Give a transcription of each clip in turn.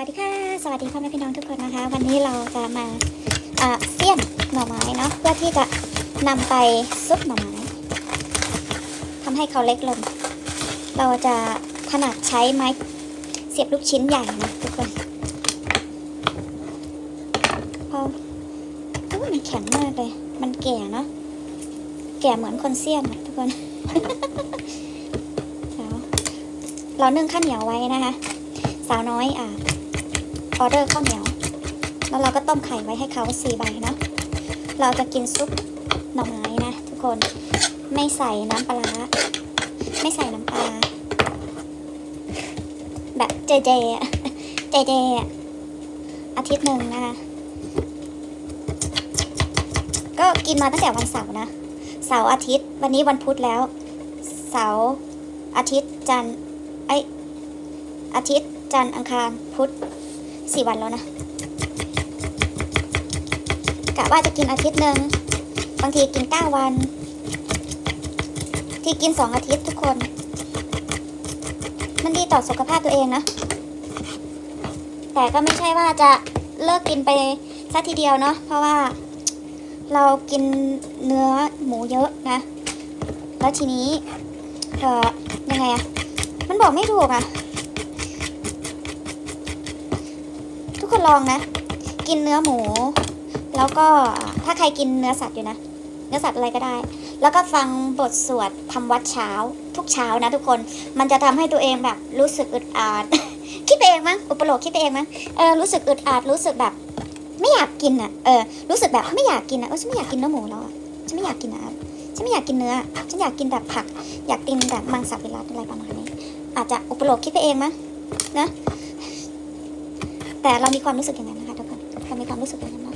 วัสดีค่ะ สวัสดีพ่อแม่พี่น้องทุกคนนะคะ วันนี้เราจะมาเอ่อเสี้ยนหน่อไม้เนาะเพื่อที่จะนำไปซุปหน่อไม้ทำให้เขาเล็กลง เราจะถนัดใช้ไม้เสียบลูกชิ้นใหญ่นะทุกคนพอมันแข็งมากเลย มันแก่เนาะแก่เหมือนคนเสี้ยนะทุกคนเดี๋ยวเนึ่งข้าวเหนียวไว้นะคะสาวน้อยอะ ออเดอร์ข้าวเหนียว แล้วเราก็ต้มไข่ไว้ให้เขาสี่ใบนะ เราจะกินซุปหน่อไม้นะ ทุกคน ไม่ใส่น้ำปลา ไม่ใส่น้ำปลา แบบเจเจอะเจเจอะอาทิตย์หนึ่งนะคะ ก็กินมาตั้งแต่วันเสาร์นะ เสาร์อาทิตย์ วันนี้วันพุธแล้ว เสาร์อาทิตย์จันทร์ไอยอาทิตย์จันทร์อังคารพุธ สี่วันแล้วนะกะว่าจะกินอาทิตย์หนึ่งบางทีกินเก้าวัน ที่กินสองอาทิตย์ทุกคน มันดีต่อสุขภาพตัวเองนะ แต่ก็ไม่ใช่ว่าจะเลิกกินไปสักทีเดียวเนาะเพราะว่าเรากินเนื้อหมูเยอะนะ แล้วทีนี้เออยังไงอะมันบอกไม่ถูกอะ ทุกคนลองนะ กินเนื้อหมู แล้วก็ถ้าใครกินเนื้อสัตว์อยู่นะ เนื้อสัตว์อะไรก็ได้ แล้วก็ฟังบทสวดทำวัดเช้า ทุกเช้านะทุกคน มันจะทำให้ตัวเองแบบรู้สึกอึดอัดคิดไปเองมั้งอุปโลกคิดไปเองมั้งเออรู้สึกอึดอัดรู้สึกแบบ ไม่อยากกินอะเออรู้สึกแบบไม่อยากกินอะเออฉันไม่อยากกินเนื้อหมูแล้วอะฉันไม่อยากกินอะฉันไม่อยากกินเนื้อ ฉันอยากกินแบบผัก อยากกินแบบมังสวิรัตอะไรประมาณนี้ อาจจะอุปโลกคิดไปเองมั้งนะ แต่เรามีความรู้สึกอย่างนั้นนะคะทุกคนเรามีความรู้สึกอย่างนั้นนะ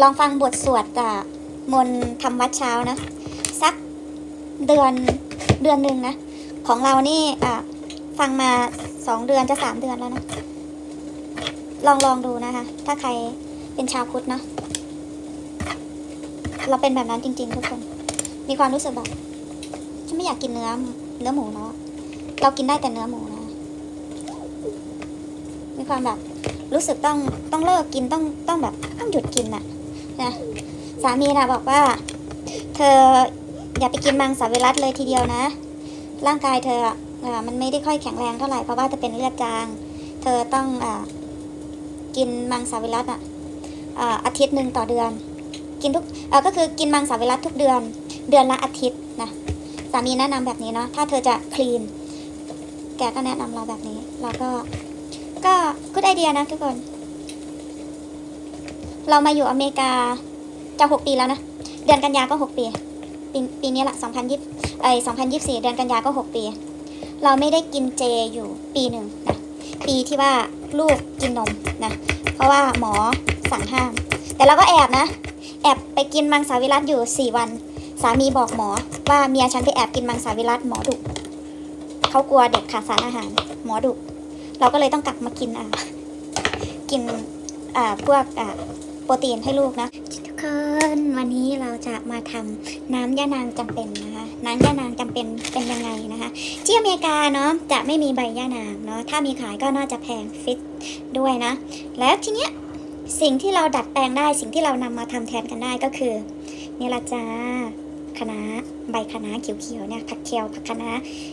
ลองฟังบทสวดกับมนทำวัดเช้านะ สักเดือนเดือนหนึ่งนะ ของเรานี่อะฟังมาสองเดือนจะสามเดือนแล้วนะ ลองลองดูนะคะ ถ้าใครเป็นชาวพุทธเนาะเราเป็นแบบนั้นจริง ๆ ทุกคน มีความรู้สึกแบบฉันไม่อยากกินเนื้อเนื้อหมูแล้วอะเรากินได้แต่เนื้อหมูนะ ความแบบรู้สึกต้องต้องเลิกกินต้องต้องแบบต้องหยุดกินน่ะนะสามีนะบอกว่า เธออย่าไปกินมังสวิรัตเลยทีเดียวนะ ร่างกายเธออ่ามันไม่ได้ค่อยแข็งแรงเท่าไหร่เพราะว่าจะเป็นเลือดจาง เธอต้องอ่ากินมังสวิรัตอะอ่าอาทิตย์หนึ่งต่อเดือน กินทุกเออก็คือกินมังสวิรัตทุกเดือน เดือนละอาทิตย์นะสามีแนะนำแบบนี้เนาะถ้าเธอจะคลีน แกก็แนะนำเราแบบนี้เราก็ ก็กูดไอเดียนะทุกคน เรามาอยู่อเมริกาจะหกปีแล้วนะ เดือนกันยาก็หกปี ปีปีนี้ละสองพันยี่เอ้สองพันยี่สี่เดือนกันยาก็หกปี เราไม่ได้กินเจอยู่ปีหนึ่งนะปีที่ว่าลูกกินนมนะ เพราะว่าหมอสั่งห้าม แต่เราก็แอบนะ แอบไปกินมังสวิรัตอยู่4วัน สามีบอกหมอ ว่าเมียฉันไปแอบกินมังสวิรัตหมอดุเขากลัวเด็กขาดสารอาหาร หมอดุ เราก็เลยต้องกลับมากินอ่ากินอ่าพวกอ่าโปรตีนให้ลูกนะทุกคนวันนี้เราจะมาทำน้ำย่านางจำเป็นนะคะน้ำย่านางจำเป็นเป็นยังไงนะคะที่อเมริกาเนาะจะไม่มีใบย่านางเนาะถ้ามีขายก็น่าจะแพงฟิตด้วยนะ แล้วทีเนี้ยสิ่งที่เราดัดแปลงได้สิ่งที่เรานำมาทำแทนกันได้ก็คือนี่ละจ้า คะน้าใบคะน้าเขียวๆเนี่ยผักเคียวผักคะน้า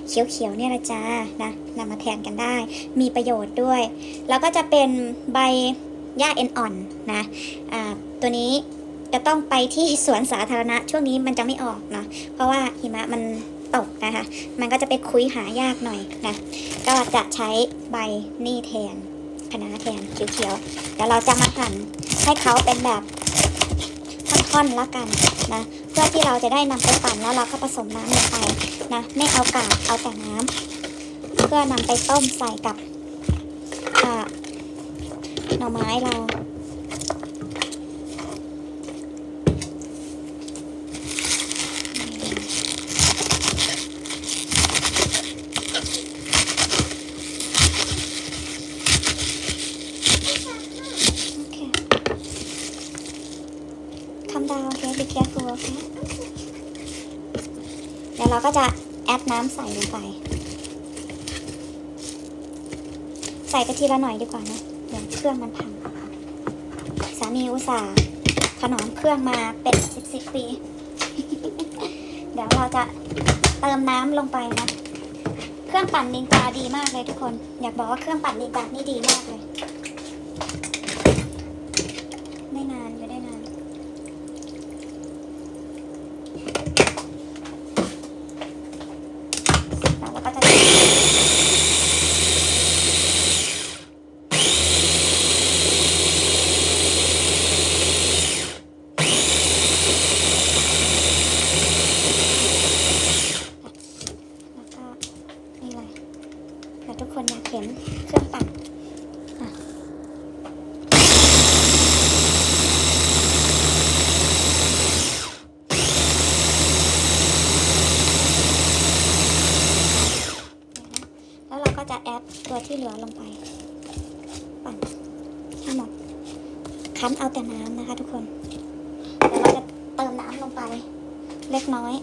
เขียวๆเนี่ยละจ้านะนำมาแทนกันได้ มีประโยชน์ด้วย แล้วก็จะเป็นใบหญ้าเอ็นอ่อนนะอ่าตัวนี้จะต้องไปที่สวนสาธารณะ ช่วงนี้มันจะไม่ออกเนาะเพราะว่าหิมะมันตกนะคะ มันก็จะไปคุยหายากหน่อยนะก็จะใช้ใบนี่แทนคะน้าแทนเขียวๆเดี๋ยวเราจะมาหั่นให้เขาเป็นแบบท่อนๆแล้วกันนะ เพื่อที่เราจะได้นำไปปั่นแล้วเราก็ผสมน้ำลงไปนะไม่เอากากเอาแต่น้ำเพื่อนำไปต้มใส่กับหน่อไม้เรา Okay. Calm down, okay? Be careful, okay? เดี๋ยวเรา ก็จะแอดน้ำใส่ลงไป ใส่กะทีละหน่อยดีกว่านะเดี๋ยวเครื่องมันพัง สามีอุตส่าห์ถนอมเครื่องมาเป็นสิบสิบปี เดี๋ยวเราจะเติมน้ำลงไปนะ เครื่องปั่นนินจาดีมากเลยทุกคน อยากบอกว่าเครื่องปั่นนินจานี่ดีมากเลย ได้นานอยู่ได้นาน เราก็จะ แล้วก็นี่เลยเผื่อทุกคนอยาก เครื่องปั่นแล้วเราก็จะแอดตัวที่เหลือลงไป ปั่นให้หมด คั้นเอาแต่น้ำนะคะทุกคน เดี๋ยวเราจะเติมน้ำลงไป เล็กน้อย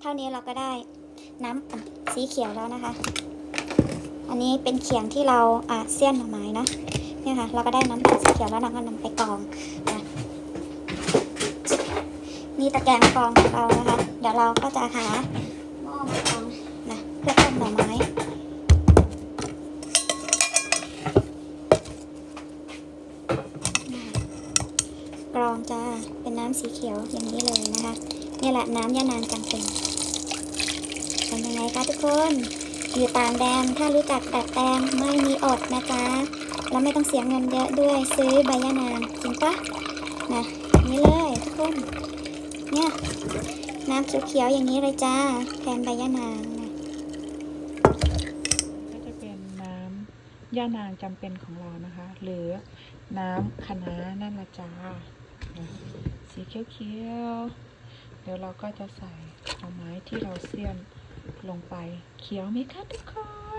เท่านี้เราก็ได้ น้ำสีเขียวแล้วนะคะ อันนี้เป็นเขียงที่เราอะเสี้ยนหน่อไม้นะเนี่ยค่ะ เราก็ได้น้ำตาลสีเขียวแล้วเราก็นำไปกรองนะนี่ตะแกรงกรองของเรานะคะ เดี๋ยวเราก็จะหาหม้อมากรองนะเพื่อต้มหน่อไม้กรองจ้าเป็นน้ำสีเขียวอย่างนี้เลยนะคะนี่แหละน้ำยานางจังเป็น เป็นยังไงคะทุกคน อยู่ต่างแดนถ้ารู้จักดัดแปลงไม่มีอดนะจ๊ะแล้วไม่ต้องเสียเงินเยอะด้วยซื้อใบยานางจริงปะนะนี่เลยทุกคนเนี่ยน้ำเขียวๆอย่างนี้เลยจ้าแทนใบยานางนะก็จะเป็นน้ำย่านางจำเป็นของเรานะคะ หรือน้ำคะน้านั่นละจ้าสีเขียวๆเดี๋ยวเราก็จะใส่เอาไม้ที่เราเสี้ยน ลงไป เขียวไหมคะทุกค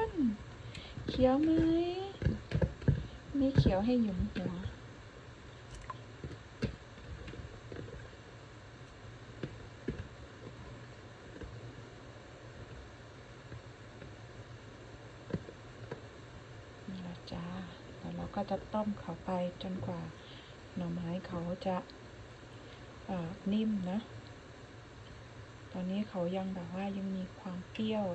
น เขียวไหมมีเขียวให้หยุมหัวนี่ละจ้าเดี๋ยวเราก็จะต้มเขาไปจนกว่าหน่อไม้เขาจะนิ่มนะ ตอนนี้เขายังแบบว่ายังมีความเปรี้ยว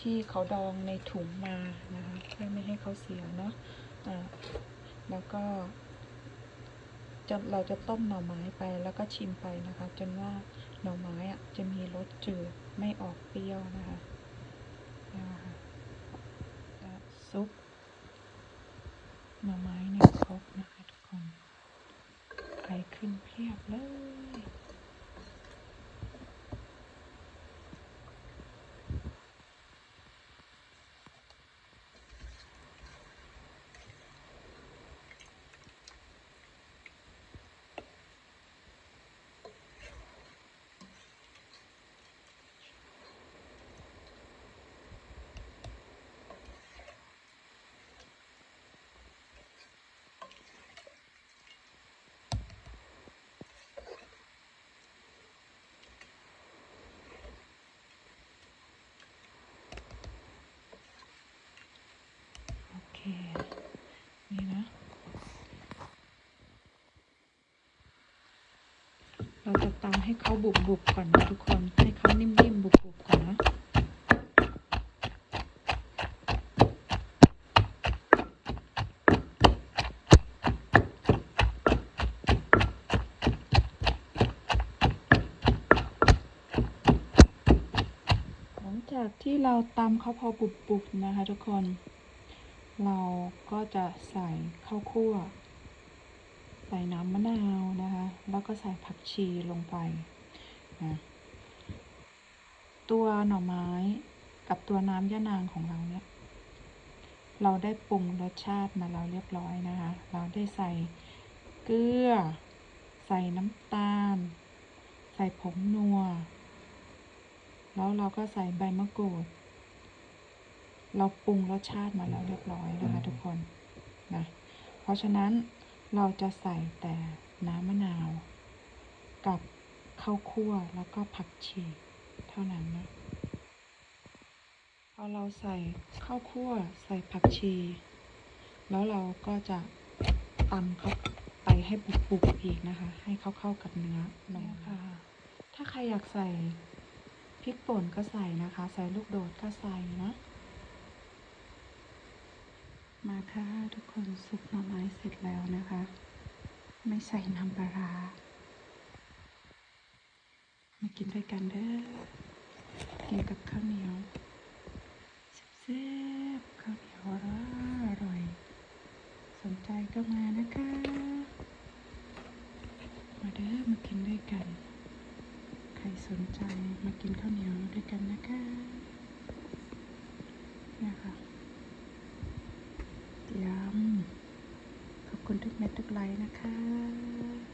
ที่เขาดองในถุงมานะคะเพื่อไม่ให้เขาเสียเนาะอ่าแล้วก็จะเราจะต้มหน่อไม้ไปแล้วก็ชิมไปนะคะ จนว่าหน่อไม้อะจะมีรสจืดไม่ออกเปรี้ยวนะคะนะคะซุปหน่อไม้หนึ่งครกนะคะทุกคนไปขึ้นเพียบเลย โอเค นี่นะ เราจะตำให้เขาบุบบุบก่อนนะทุกคน ให้เขานิ่มๆบุบบุบก่อนนะหลังจากที่เราตำเขาพอบุบๆนะคะทุกคน เราก็จะใส่ข้าวคั่ว ใส่น้ำมะนาวนะคะ แล้วก็ใส่ผักชีลงไปนะตัวหน่อไม้กับตัวน้ำยะนางของเราเนี่ย เราได้ปรุงรสชาติมาแล้วเรียบร้อยนะคะ เราได้ใส่เกลือ ใส่น้ำตาล ใส่ผงนัว แล้วเราก็ใส่ใบมะกรูด เราปรุงรสชาติมาแล้วเรียบร้อยนะคะทุกคนนะเพราะฉะนั้นเราจะใส่แต่น้ำมะนาว กับข้าวคั่วแล้วก็ผักชีเท่านั้นนะพอเราใส่ข้าวคั่วใส่ผักชี แล้วเราก็จะตำเขาไปให้บุบๆอีกนะคะ ให้เข้าเข้ากับเนื้อหน่อยค่ะถ้าใครอยากใส่พริกป่นก็ใส่นะคะ ใส่ลูกโดดก็ใส่นะ มาค่ะทุกคนซุปหน่อไม้เสร็จแล้วนะคะ ไม่ใส่น้ำปลามากินด้วยกันเด้อกินกับข้าวเหนียวแซ่บๆข้าวเหนียวอร่อยอร่อยสนใจก็มานะคะ มาเด้อมากินด้วยกัน ใครสนใจมากินข้าวเหนียวด้วยกันนะคะเนี่ยค่ะ ยำขอบคุณทุกเม็ดทุกไลค์นะคะ